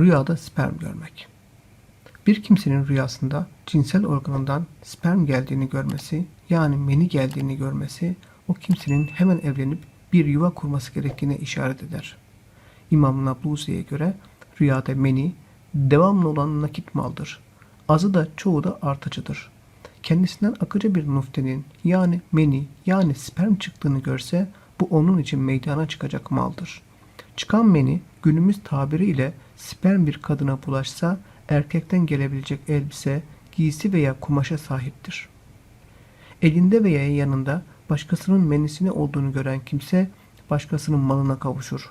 Rüyada sperm görmek. Bir kimsenin rüyasında cinsel organından sperm geldiğini görmesi, yani meni geldiğini görmesi, o kimsenin hemen evlenip bir yuva kurması gerektiğine işaret eder. İmam Nablusi'ye göre rüyada meni devamlı olan nakit maldır. Azı da çoğu da artıcıdır. Kendisinden akıcı bir nuftenin yani meni yani sperm çıktığını görse bu onun için meydana çıkacak maldır. Çıkan meni günümüz tabiriyle sperm bir kadına bulaşsa erkekten gelebilecek elbise, giysi veya kumaşa sahiptir. Elinde veya yanında başkasının menisini olduğunu gören kimse başkasının malına kavuşur.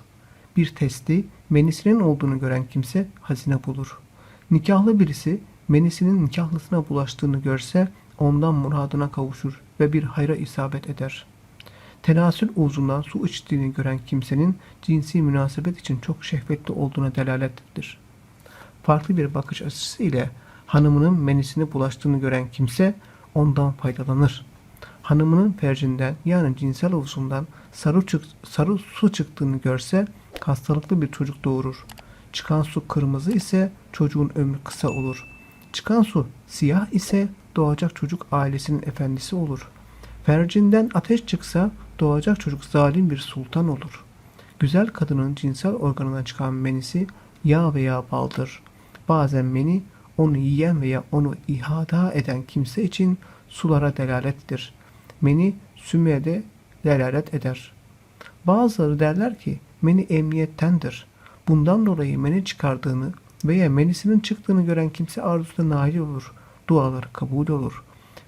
Bir testi menisinin olduğunu gören kimse hazine bulur. Nikahlı birisi menisinin nikahlısına bulaştığını görse ondan muradına kavuşur ve bir hayra isabet eder. Tenasül uzundan su içtiğini gören kimsenin cinsi münasebet için çok şehvetli olduğuna delalettir. Farklı bir bakış açısı ile hanımının menisine bulaştığını gören kimse ondan faydalanır. Hanımının fercinden yani cinsel uzundan sarı, çık, sarı su çıktığını görse hastalıklı bir çocuk doğurur. Çıkan su kırmızı ise çocuğun ömrü kısa olur. Çıkan su siyah ise doğacak çocuk ailesinin efendisi olur. Fercinden ateş çıksa doğacak çocuk zalim bir sultan olur. Güzel kadının cinsel organından çıkan menisi yağ veya baldır. Bazen meni onu yiyen veya onu ihada eden kimse için sulara delalettir. Meni sümüğe de delalet eder. Bazıları derler ki meni emniyettendir. Bundan dolayı meni çıkardığını veya menisinin çıktığını gören kimse arzusuna nail olur. Duaları kabul olur.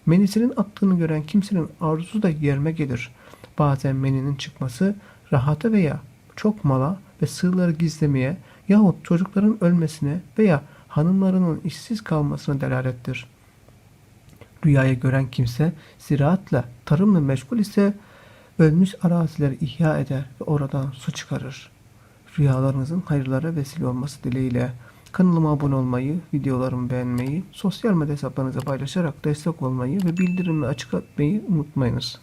Menisinin attığını gören kimsenin arzusu da yerine gelir. Bazen meninin çıkması rahata veya çok mala ve sığları gizlemeye yahut çocukların ölmesine veya hanımlarının işsiz kalmasına delalettir. Rüyayı gören kimse ziraatla, tarımla meşgul ise ölmüş arazileri ihya eder ve oradan su çıkarır. Rüyalarınızın hayırlara vesile olması dileğiyle kanalıma abone olmayı, videolarımı beğenmeyi, sosyal medya hesaplarınıza paylaşarak destek olmayı ve bildirimleri açık etmeyi unutmayınız.